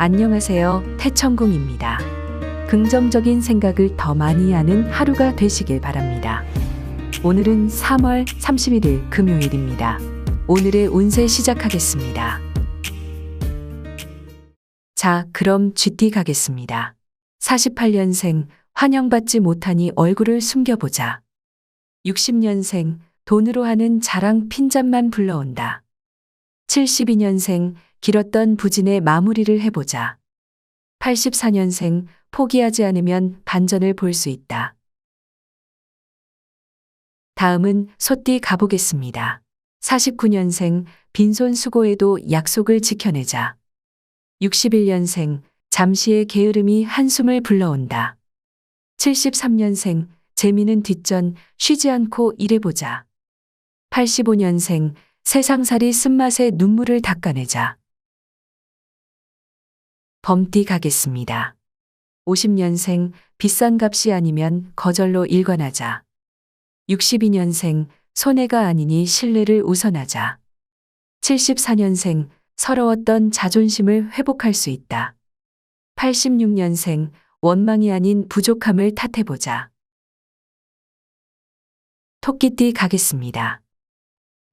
안녕하세요. 태천궁입니다. 긍정적인 생각을 더 많이 하는 하루가 되시길 바랍니다. 오늘은 3월 31일 금요일입니다. 오늘의 운세 시작하겠습니다. 자, 그럼 GT 가겠습니다. 48년생, 환영받지 못하니 얼굴을 숨겨보자. 60년생, 돈으로 하는 자랑 핀잔만 불러온다. 72년생, 길었던 부진의 마무리를 해보자. 84년생, 포기하지 않으면 반전을 볼 수 있다. 다음은 소띠 가보겠습니다. 49년생, 빈손 수고에도 약속을 지켜내자. 61년생, 잠시의 게으름이 한숨을 불러온다. 73년생, 재미는 뒷전, 쉬지 않고 일해보자. 85년생, 세상살이 쓴맛에 눈물을 닦아내자. 범띠 가겠습니다. 50년생, 비싼 값이 아니면 거절로 일관하자. 62년생, 손해가 아니니 신뢰를 우선하자. 74년생, 서러웠던 자존심을 회복할 수 있다. 86년생, 원망이 아닌 부족함을 탓해보자. 토끼띠 가겠습니다.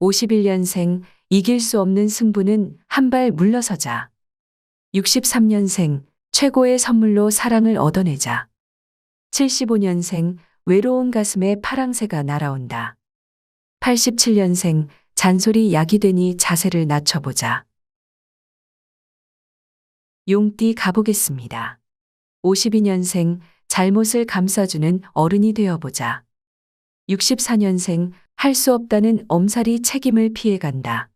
51년생, 이길 수 없는 승부는 한 발 물러서자. 63년생, 최고의 선물로 사랑을 얻어내자. 75년생, 외로운 가슴에 파랑새가 날아온다. 87년생, 잔소리 약이 되니 자세를 낮춰보자. 용띠 가보겠습니다. 52년생, 잘못을 감싸주는 어른이 되어보자. 64년생, 할 수 없다는 엄살이 책임을 피해간다.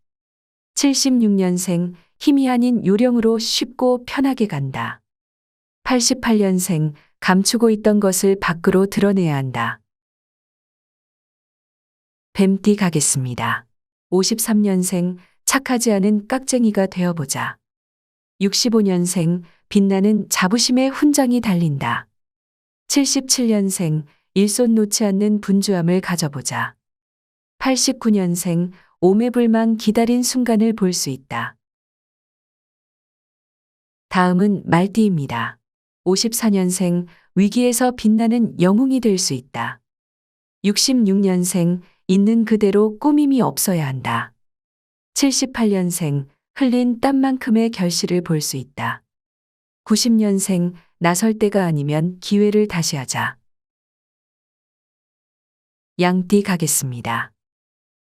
76년생, 힘이 아닌 요령으로 쉽고 편하게 간다. 88년생, 감추고 있던 것을 밖으로 드러내야 한다. 뱀띠 가겠습니다. 53년생, 착하지 않은 깍쟁이가 되어보자. 65년생, 빛나는 자부심의 훈장이 달린다. 77년생, 일손 놓지 않는 분주함을 가져보자. 89년생, 오매불망 기다린 순간을 볼 수 있다. 다음은 말띠입니다. 54년생, 위기에서 빛나는 영웅이 될 수 있다. 66년생, 있는 그대로 꾸밈이 없어야 한다. 78년생, 흘린 땀만큼의 결실을 볼 수 있다. 90년생, 나설 때가 아니면 기회를 다시 하자. 양띠 가겠습니다.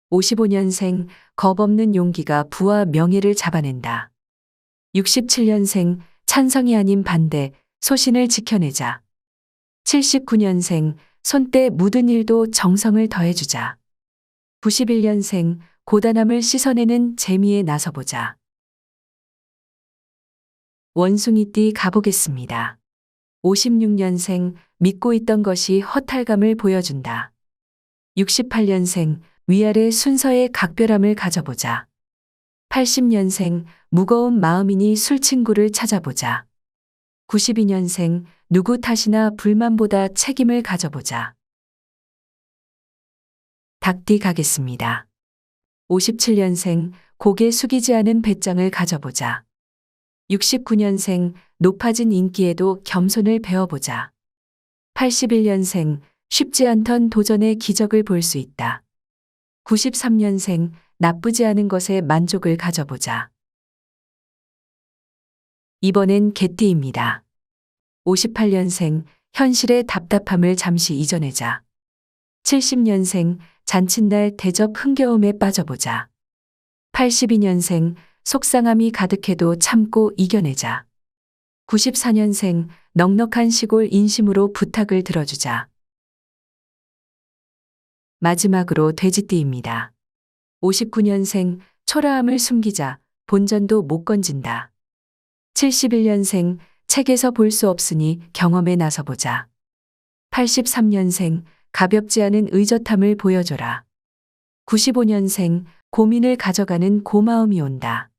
55년생, 겁없는 용기가 부와 명예를 잡아낸다. 67년생, 찬성이 아닌 반대, 소신을 지켜내자. 79년생, 손때 묻은 일도 정성을 더해주자. 91년생, 고단함을 씻어내는 재미에 나서보자. 원숭이띠 가보겠습니다. 56년생, 믿고 있던 것이 허탈감을 보여준다. 68년생, 위아래 순서의 각별함을 가져보자. 80년생, 무거운 마음이니 술친구를 찾아보자. 92년생, 누구 탓이나 불만보다 책임을 가져보자. 닭띠 가겠습니다. 57년생, 고개 숙이지 않은 배짱을 가져보자. 69년생, 높아진 인기에도 겸손을 배워보자. 81년생, 쉽지 않던 도전의 기적을 볼 수 있다. 93년생, 나쁘지 않은 것에 만족을 가져보자. 이번엔 개띠입니다. 58년생, 현실의 답답함을 잠시 잊어내자. 70년생, 잔칫날 대접 흥겨움에 빠져보자. 82년생, 속상함이 가득해도 참고 이겨내자. 94년생, 넉넉한 시골 인심으로 부탁을 들어주자. 마지막으로 돼지띠입니다. 59년생, 초라함을 숨기자, 본전도 못 건진다. 71년생, 책에서 볼 수 없으니 경험에 나서보자. 83년생, 가볍지 않은 의젓함을 보여줘라. 95년생, 고민을 가져가는 고마움이 온다.